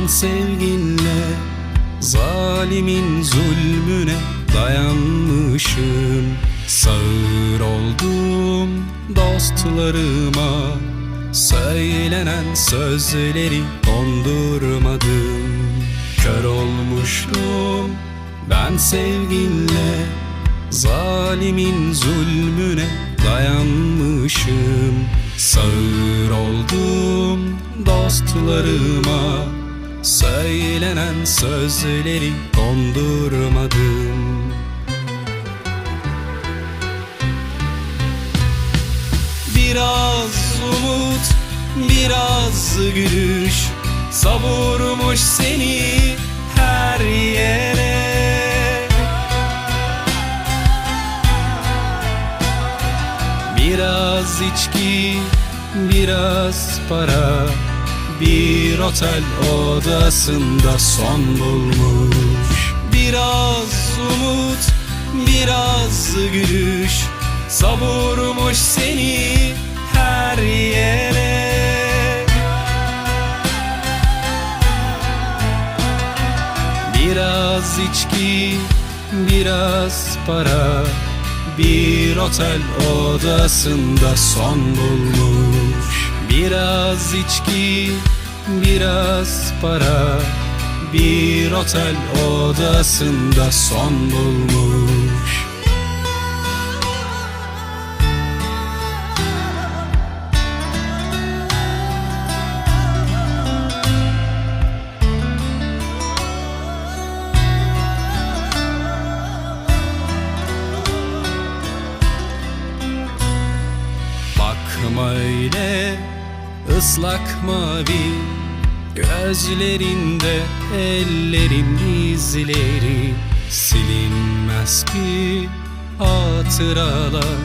ben sevginle Zalimin zulmüne dayanmışım. Sağır oldum dostlarıma Söylenen sözleri dondurmadım Kör olmuştum ben sevginle Zalimin zulmüne dayanmışım. Sağır oldum dostlarıma Söylenen sözleri dondurmadım. Biraz umut, biraz gülüş Savurmuş seni her yere. Biraz içki, biraz para Bir otel odasında son bulmuş. Biraz umut, biraz gülüş Savurmuş seni her yere. Biraz içki, biraz para Bir otel odasında son bulmuş Biraz içki, biraz para. Bir otel odasında son bulmuş. Bakma öyle ıslak mavi Gözlerinde ellerin izleri. Silinmez ki hatıralar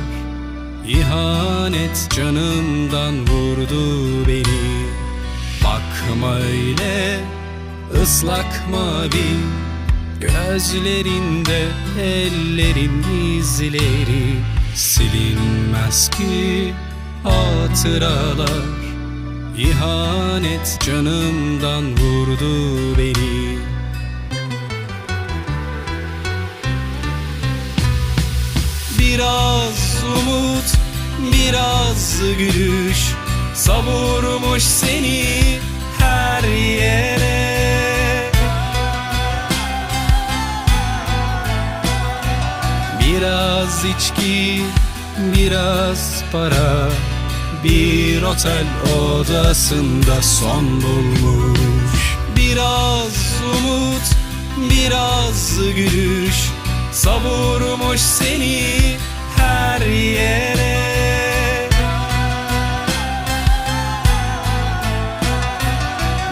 İhanet canımdan vurdu beni. Bakma öyle ıslak mavi Gözlerinde ellerin izleri. Silinmez ki hatıralar İhanet canımdan vurdu beni. Biraz umut, biraz gülüş Savurmuş seni her yere. Biraz içki, biraz para Bir otel odasında son bulmuş. Biraz umut, biraz gülüş Savurmuş seni her yere.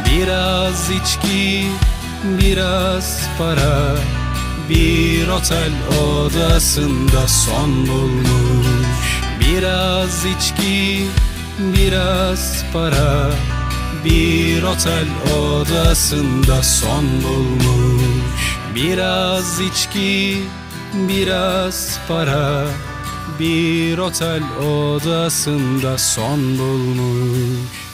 Biraz içki, biraz para Bir otel odasında son bulmuş Biraz içki, biraz para. Bir otel odasında son bulmuş. Biraz içki, biraz para. Bir otel odasında son bulmuş